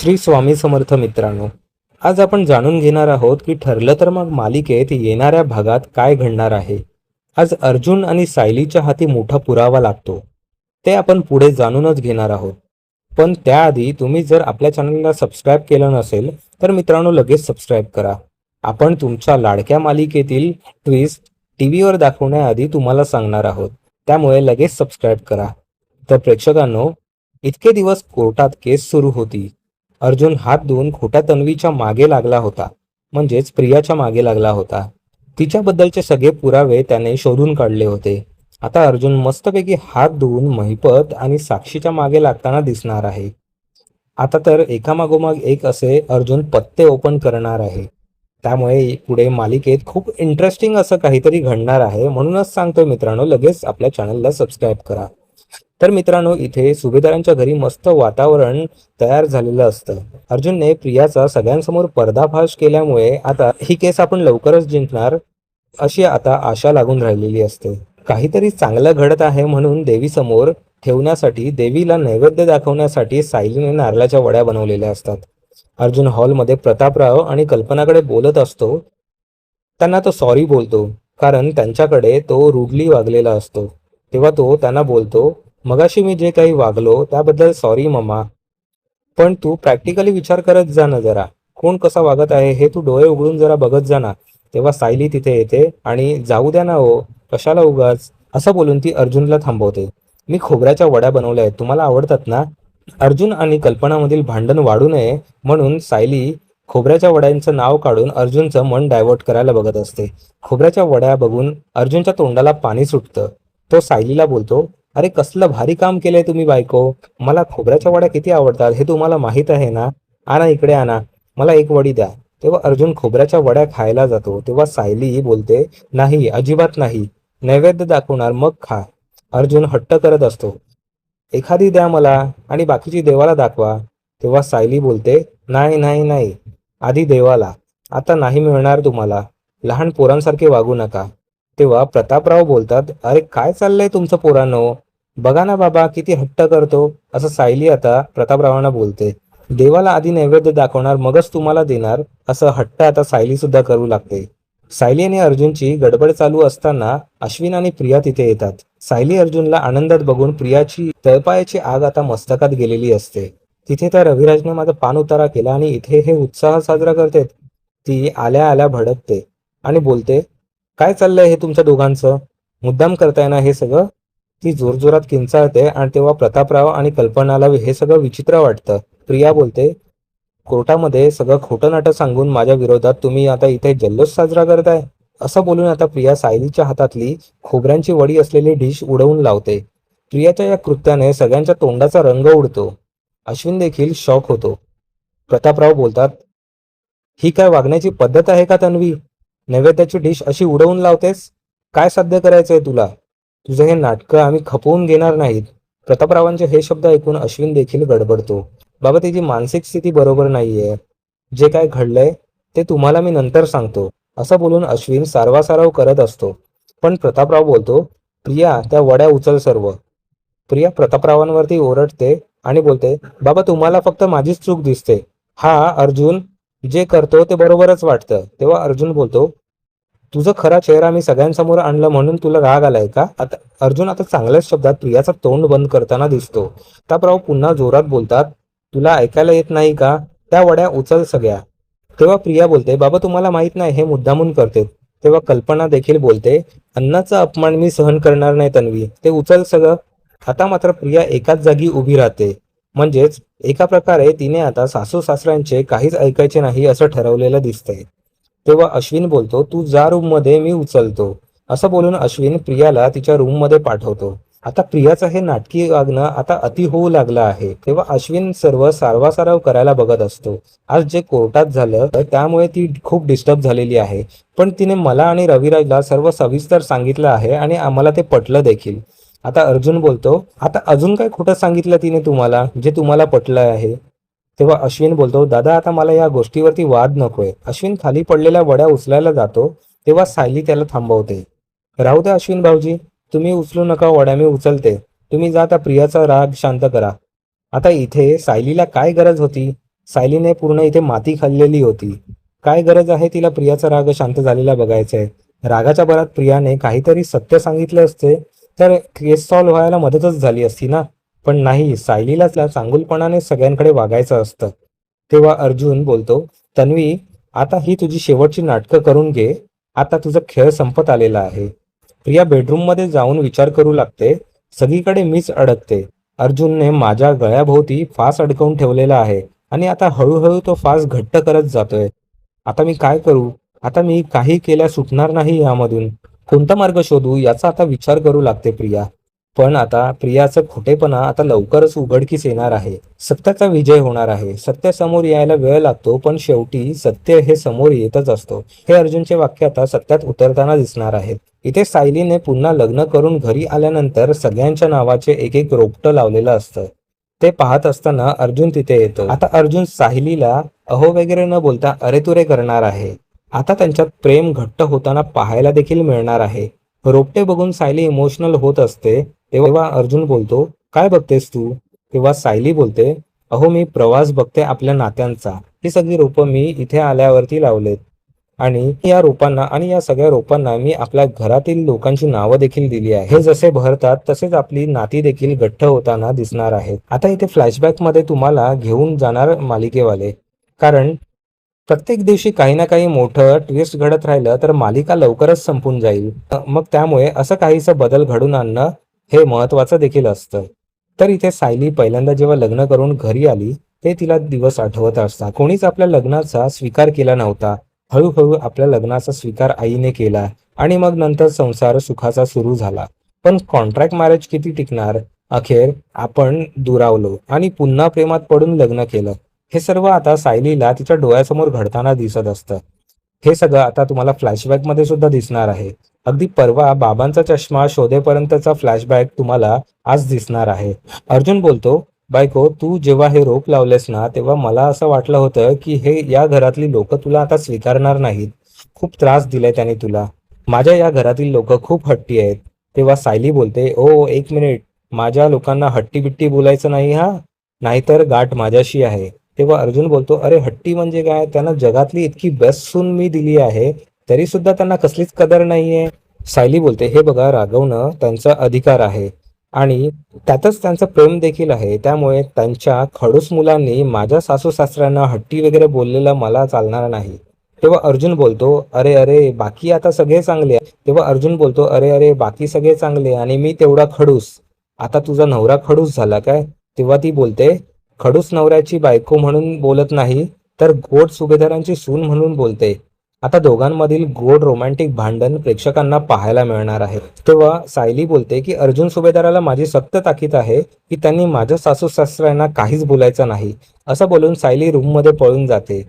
श्री स्वामी समर्थ मित्रांनो आज आपण जाणून घेणार आहोत की ठरलं तर मग मालिकेत येणाऱ्या भागात काय घडणार आहे. आज अर्जुन आणि सायलीच्या हाती मोठा पुरावा लागतो. ते आपण पुढे जाणूनच घेणार आहोत. पण त्याआधी तुम्ही जर आपल्या चॅनलला सबस्क्राईब केलं नसेल तर मित्रांनो लगेच सबस्क्राईब करा. आपण तुमच्या लाडक्या मालिकेतील ट्विस्ट टी व्हीवर दाखवण्याआधी तुम्हाला सांगणार आहोत. त्यामुळे लगेच सबस्क्राईब करा. तर प्रेक्षकांनो इतके दिवस कोर्टात केस सुरू होती. अर्जुन हात धुवून खोट्या तन्वीच्या मागे लागला होता. म्हणजेच प्रियाच्या मागे लागला होता. तिच्याबद्दलचे सगळे पुरावे त्याने शोधून काढले होते. आता अर्जुन मस्तपैकी हात धुवून महिपत आणि साक्षीच्या मागे लागताना दिसणार आहे. आता तर एकामागोमाग एक असे अर्जुन पत्ते ओपन करणार आहे. त्यामुळे पुढे मालिकेत खूप इंटरेस्टिंग असं काहीतरी घडणार आहे म्हणूनच सांगतोय मित्रांनो लगेच आपल्या चॅनलला सबस्क्राईब करा. तर मित्रांनो इथे सुभेदारांच्या घरी मस्त वातावरण तयार झालेलं असतं. अर्जुनने प्रियाचा सगळ्यांसमोर पर्दाफाश केल्यामुळे आता ही केस आपण लवकरच जिंकणार अशी आता आशा लागून राहिलेली असते. काहीतरी चांगलं घडत आहे म्हणून देवीसमोर ठेवण्यासाठी देवीला नैवेद्य दाखवण्यासाठी सायलीने नारळाच्या वड्या बनवलेल्या असतात. अर्जुन हॉलमध्ये प्रतापराव आणि कल्पनाकडे बोलत असतो. त्यांना तो सॉरी बोलतो कारण त्यांच्याकडे तो रुडली वागलेला असतो. तेव्हा तो त्यांना बोलतो मगाशी मी जे काही वागलो त्याबद्दल सॉरी मम्मा. पण तू प्रॅक्टिकली विचार करत जा ना जरा. कोण कसा वागत आहे हे तू डोळे उघडून जरा बघत जा ना. तेव्हा सायली तिथे येते आणि जाऊ द्या ना हो कशाला उगाच? असं बोलून ती अर्जुनला थांबवते. मी खोबऱ्याच्या वड्या बनवल्या आहेत तुम्हाला आवडतात ना? अर्जुन आणि कल्पनामधील भांडण वाढू नये म्हणून सायली खोबऱ्याच्या वड्यांचं नाव काढून अर्जुनचं मन डायव्हर्ट करायला बघत असते. खोबऱ्याच्या वड्या बघून अर्जुनच्या तोंडाला पाणी सुटतं. तो सायलीला बोलतो अरे कसलं भारी काम केलंय तुम्ही बायको. मला खोबऱ्याच्या वड्या किती आवडतात हे तुम्हाला माहीत आहे ना? आणा इकडे आणा. मला एक वडी द्या. तेव्हा अर्जुन खोबऱ्याच्या वड्या खायला जातो. तेव्हा सायली बोलते नाही अजिबात नाही. नैवेद्य दाखवणार मग खा. अर्जुन हट्ट करत असतो. एखादी द्या मला आणि बाकीची देवाला दाखवा. तेव्हा सायली बोलते नाही नाही नाही. आधी देवाला. आता नाही मिळणार तुम्हाला. लहान पोरांसारखे वागू नका. तेव्हा प्रतापराव बोलतात अरे काय चाललंय तुमचं पोरांनो? बघा ना बाबा किती हट्ट करतो. असं सायली आता प्रतापरावांना बोलते. देवाला आधी नैवेद्य दाखवणार मगच तुम्हाला देणार असं हट्ट आता सायली सुद्धा करू लागते. सायली आणि अर्जुनची गडबड चालू असताना अश्विन आणि प्रिया तिथे येतात. सायली अर्जुनला आनंदात बघून प्रियाची तळपायाची आग आता मस्तकात गेलेली असते. तिथे त्या रविराजने माझा पान उतारा केला आणि इथे हे उत्साह साजरा करतेत. ती आल्या आल्या भडकते आणि बोलते काय चाललंय हे तुमच्या दोघांचं? मुद्दाम करताय ना हे सगळं? ती जोरजोरात किंचाळते आणि तेव्हा प्रतापराव आणि कल्पनाला हे सगळं विचित्र वाटतं. प्रिया बोलते कोर्टामध्ये सगळं खोटं नाटं सांगून माझ्या विरोधात तुम्ही आता इथे जल्लोष साजरा करताय. असं बोलून आता प्रिया सायलीच्या हातातली खोबऱ्यांची वडी असलेली डिश उडवून लावते. प्रियाच्या या कृत्याने सगळ्यांच्या तोंडाचा रंग उडतो. अश्विन देखील शॉक होतो. प्रतापराव बोलतात ही काय वागण्याची पद्धत आहे का तन्वी? नैवेद्याची डिश अशी उडवून लावतेस? काय साध्य करायचंय तुला? तुझं हे नाटकं आम्ही खपवून घेणार नाहीत. प्रतापरावांचे हे शब्द ऐकून अश्विन देखील गडबडतो. बाबा तिची मानसिक स्थिती बरोबर नाहीये जे काय घडलंय ते तुम्हाला मी नंतर सांगतो. असं बोलून अश्विन सारवासारव करत असतो. पण प्रतापराव बोलतो प्रिया त्या वड्या उचल सर्व. प्रिया प्रतापरावांवरती ओरडते आणि बोलते बाबा तुम्हाला फक्त माझीच चूक दिसते. हा अर्जुन. जे करतो ते बरोबरच वाटतं. तेव्हा अर्जुन बोलतो तुझं खरा चेहरा मी सगळ्यांसमोर आणलं म्हणून तुला राग आलाय का? आता अर्जुन आता चांगल्याच शब्दात प्रियाचा तोंड बंद करताना दिसतो. प्रतापराव पुन्हा जोरात बोलतात तुला ऐकायला येत नाही का? त्या वड्या उचल सगळ्या. तेव्हा प्रिया बोलते बाबा तुम्हाला माहीत नाही हे मुद्दामून करते. तेव्हा कल्पना देखील बोलते अन्नाचा अपमान मी सहन करणार नाही तन्वी. ते उचल सगळं. आता मात्र प्रिया एकाच जागी उभी राहते. म्हणजेच एका प्रकारे तिने आता सासू सासऱ्यांचे काहीच ऐकायचे नाही असं ठरवलेलं दिसतंय. तेव्हा अश्विन बोलतो तू जा रूममध्ये मी उचलतो. असं बोलून अश्विन प्रियाला तिच्या रूममध्ये पाठवतो. आता प्रियाचं हे नाटकी वागणं आता अति होऊ लागलं आहे. तेव्हा अश्विन सर्व सारवासारव करायला बघत असतो. आज जे कोर्टात झालं तर त्यामुळे ती खूप डिस्टर्ब झालेली आहे. पण तिने मला आणि रविराजला सर्व सविस्तर सांगितलं आहे आणि आम्हाला ते पटलं देखील. आता अर्जुन बोलतो आता अजून काय खोटं सांगितलं तिने तुम्हाला जे तुम्हाला पटलं आहे? तेव्हा अश्विन बोलतो दादा आता मला या गोष्टीवरती वाद नकोय. अश्विन खाली पडलेल्या वड्या उचलायला जातो तेव्हा सायली त्याला थांबवते. राहू द्या अश्विन भाऊजी तुम्ही उचलू नका वड्या मी उचलते. तुम्ही जा त्या प्रियाचा राग शांत करा. आता इथे सायलीला काय गरज होती? सायलीने पूर्ण इथे माती खाल्लेली होती. काय गरज आहे तिला प्रियाचा राग शांत झालेला बघायचा आहे रागाच्या भरात प्रियाने काहीतरी सत्य सांगितलं असते तर केस सॉल्व्ह व्हायला मदतच झाली असती ना? पण नाही सायलीला चांगुलपणाने सगळ्यांकडे वागायचं असतं. तेव्हा अर्जुन बोलतो तन्वी आता ही तुझी शेवटची नाटकं करून घे. आता तुझा खेळ संपत आलेला आहे. प्रिया बेडरूममध्ये जाऊन विचार करू लागते. सगळीकडे मीच अडकते. अर्जुनने माझ्या गळ्याभोवती फास अडकवून ठेवलेला आहे आणि आता हळूहळू तो फास घट्ट करत जातोय. आता मी काय करू? आता मी काही केल्या सुटणार नाही यामधून. कोणता मार्ग शोधू याचा आता विचार करू लागते प्रिया. पण आता प्रियाचं खोटेपणा आता लवकरच उघडकीस येणार आहे. सत्याचा विजय होणार आहे. सत्य समोर यायला वेळ लागतो पण शेवटी सत्य हे समोर येतच असतो. हे अर्जुनचे वाक्य आता सत्यात उतरताना दिसणार आहेत इथे सायलीने पुन्हा लग्न करून घरी आल्यानंतर सगळ्यांच्या नावाचे एक एक रोपटं लावलेलं असतं. ते पाहत असताना अर्जुन तिथे येतो. आता अर्जुन सायलीला अहो वगैरे न बोलता अरे तुरे करणार आहे. आता त्यांच्यात प्रेम घट्ट होताना पाहायला देखील मिळणार आहे. रोपटे बघून सायली इमोशनल होत असते. तेव्हा अर्जुन बोलतो काय बघतेस तू? तेव्हा सायली बोलते अहो मी प्रवास बघते आपल्या नात्यांचा. ही सगळी रोपं मी इथे आल्यावरती लावलेत. आणि या रोपांना आणि या सगळ्या रोपांना मी आपल्या घरातील लोकांची नावं देखील दिली आहे हे जसे भरतात तसेच आपली नाती देखील घट्ट होताना दिसणार आहेत. आता इथे फ्लॅशबॅकमध्ये तुम्हाला घेऊन जाणार मालिकेवाले. कारण प्रत्येक दिवशी काही ना काही मोठं ट्विस्ट घडत राहिलं तर मालिका लवकरच संपून जाईल. मग त्यामुळे असं काहीसं बदल घडून आणणं हे महत्वाचं देखील असतं. तर इथे सायली पहिल्यांदा जेव्हा लग्न करून घरी आली ते तिला दिवस आठवत असतात. कोणीच आपल्या लग्नाचा स्वीकार केला नव्हता. हळूहळू आपल्या लग्नाचा स्वीकार आईने केला आणि मग नंतर संसार सुखाचा सुरू झाला. पण कॉन्ट्रॅक्ट मॅरेज किती टिकणार? अखेर आपण दुरावलो आणि पुन्हा प्रेमात पडून लग्न केलं. हे सर्व आता सायलीला तिच्या डोळ्यासमोर घडताना दिसत असतं. हे सगळं आता तुम्हाला फ्लॅशबॅकमध्ये सुद्धा दिसणार आहे. अगदी परवा बाबांचा चष्मा शोधेपर्यंतचा फ्लॅशबॅक तुम्हाला आज दिसणार आहे. अर्जुन बोलतो बायको तू जेव्हा हे रोप लावलेस ना तेव्हा मला असं वाटलं होतं की हे या घरातली लोक तुला आता स्वीकारणार नाहीत. खूप त्रास दिलाय त्याने तुला. माझ्या या घरातील लोक खूप हट्टी आहेत. तेव्हा सायली बोलते ओ एक मिनिट. माझ्या लोकांना हट्टी बिट्टी बोलायचं नाही हा? नाहीतर गाठ माझ्याशी आहे. तेव्हा अर्जुन बोलतो अरे हट्टी म्हणजे काय? त्यांना जगातली इतकी बेस्ट सून मी दिली आहे. तरी सुद्धा त्यांना कसलीच कदर नाहीये. सायली बोलते हे बघा रागवणं त्यांचा अधिकार आहे आणि त्यातच त्यांचं प्रेम देखील आहे. त्यामुळे त्यांच्या खडूस मुलांनी माझ्या सासू सासऱ्यांना हट्टी वगैरे बोललेलं मला चालणार नाही. तेव्हा अर्जुन बोलतो अरे अरे बाकी आता सगळे चांगले तेव्हा अर्जुन बोलतो अरे अरे बाकी सगळे चांगले आणि मी तेवढा खडूस. आता तुझा नवरा खडूस झाला काय? तेव्हा ती बोलते खडूस नवऱ्याची बायको म्हणून बोलत नाही तर गोड सुभेदारांची सून म्हणून बोलते. आता दोघांमधील गोड रोमॅन्टिक भांडण प्रेक्षकांना पाहायला मिळणार आहे. तेव्हा सायली बोलते की अर्जुन सुभेदाराला माझी सक्त ताकीद आहे की त्यांनी माझ्या सासू सासऱ्यांना काहीच बोलायचं नाही असं बोलून सायली रूममध्ये पळून जाते.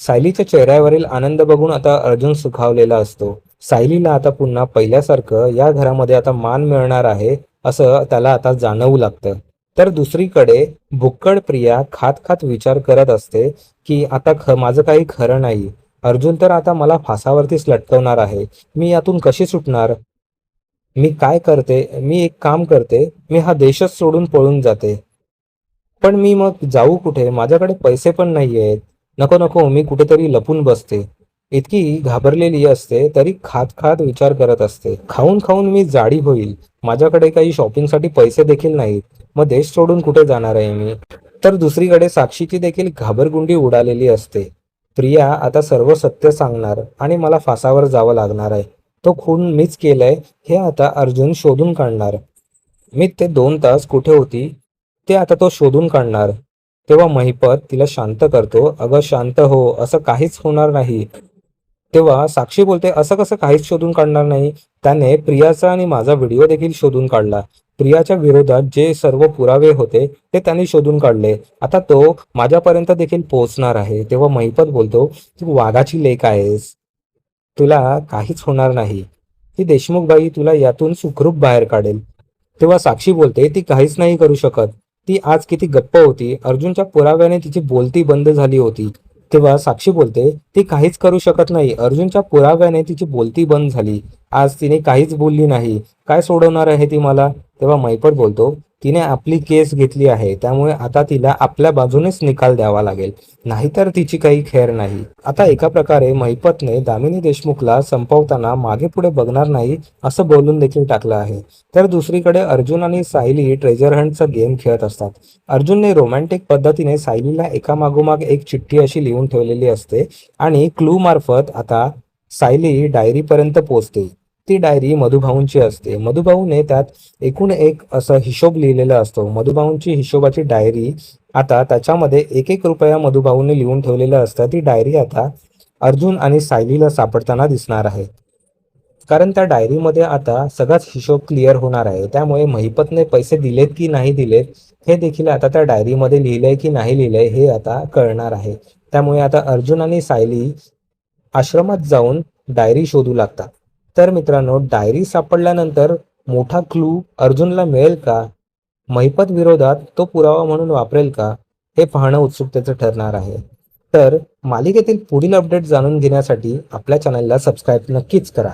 सायलीच्या चेहऱ्यावरील आनंद बघून आता अर्जुन सुखावलेला असतो. सायलीला आता पुन्हा पहिल्यासारखं या घरामध्ये आता मान मिळणार आहे असं त्याला आता जाणवू लागतं. तर दुसरीकडे भुक्कड प्रिया खात खात विचार करत असते की आता ख माझं काही खरं नाही. अर्जुन तर आता मला फासावरतीच लटकवणार आहे. मी यातून कशी सुटणार? मी काय करते? मी एक काम करते. मी हा देशच सोडून पळून जाते. पण मी मग जाऊ कुठे? माझ्याकडे पैसे पण नाही आहेत नको नको मी कुठेतरी लपून बसते. इतकी घाबरलेली असते तरी खात खात विचार करत असते. खाऊन खाऊन मी जाडी होईल. माझ्याकडे काही शॉपिंगसाठी पैसे देखील नाहीत. मग देश सोडून कुठे जाणार आहे मी? तर दुसरीकडे साक्षीची देखील घाबरगुंडी उडालेली असते. प्रिया आता सर्व सत्य सांगणार आणि मला फासावर जावं लागणार आहे. तो खून मीच केलाय हे आता अर्जुन शोधून काढणार. मी ते दोन तास कुठे होती? ते आता तो शोधून काढणार. तेव्हा महिपत तिला शांत करतो अगं शांत हो असं काहीच होणार नाही. तेव्हा साक्षी बोलते असं कसं काहीच शोधून काढणार नाही? त्याने प्रियाचा आणि माझा व्हिडिओ देखील शोधून काढला. प्रियाच्या विरोधात जे सर्व पुरावे होते ते त्यांनी शोधून काढले. आता तो माझ्यापर्यंत देखील पोहोचणार आहे. तेव्हा महिपत बोलतो तू वाघाची लेख आहेस. तुला काहीच होणार नाही. ती देशमुख बाई तुला यातून सुखरूप बाहेर काढेल. तेव्हा साक्षी बोलते ती काहीच नाही करू शकत. ती आज किती गप्प होती. अर्जुनच्या पुराव्याने तिची बोलती बंद झाली होती. तेव्हा साक्षी बोलते ती काहीच करू शकत नाही. अर्जुनच्या पुराव्याने तिची बोलती बंद झाली. आज तिने काहीच बोलली नाही. काय सोडवणार आहे ती मला? तेव्हा मैपत बोलतो तिने आपली केस घेतली आहे त्यामुळे आता तिला आपल्या बाजूनेच निकाल द्यावा लागेल. नाहीतर तिची काही खेर नाही. आता एका प्रकारे महिपतने दामिनी देशमुखला संपवताना मागे पुढे बघणार नाही असं बोलून देखील टाकलं आहे. तर दुसरीकडे अर्जुन आणि सायली ट्रेजर हंटचा गेम खेळत असतात. अर्जुनने रोमॅन्टिक पद्धतीने सायलीला एका मागोमाग एक चिठ्ठी अशी लिहून ठेवलेली असते आणि क्लू मार्फत आता सायली डायरीपर्यंत पोहोचते. ती डायरी मधुभाऊंची असते. मधुभाऊने त्यात एकूण एक असं हिशोब लिहिलेला असतो. मधुभाऊंची हिशोबाची डायरी आता त्याच्यामध्ये एक एक रुपया मधुभाऊने लिहून ठेवलेलं असतं ती डायरी आता अर्जुन आणि सायलीला सापडताना दिसणार आहे. कारण त्या डायरीमध्ये आता सगळाच हिशोब क्लिअर होणार आहे. त्यामुळे महिपतने पैसे दिलेत की नाही दिलेत हे देखील आता त्या डायरीमध्ये लिहिलंय की नाही लिहिलंय हे आता कळणार आहे. त्यामुळे आता अर्जुन आणि सायली आश्रमात जाऊन डायरी शोधू लागतात. तर मित्रांनो डायरी सापडल्यानंतर मोठा क्लू अर्जुनला मिळेल का? महिपत विरोधात तो पुरावा म्हणून वापरेल का? हे पाहणं उत्सुकतेचं ठरणार आहे. तर मालिकेतील पुढील अपडेट जाणून घेण्यासाठी आपल्या चॅनलला सबस्क्राईब नक्कीच करा.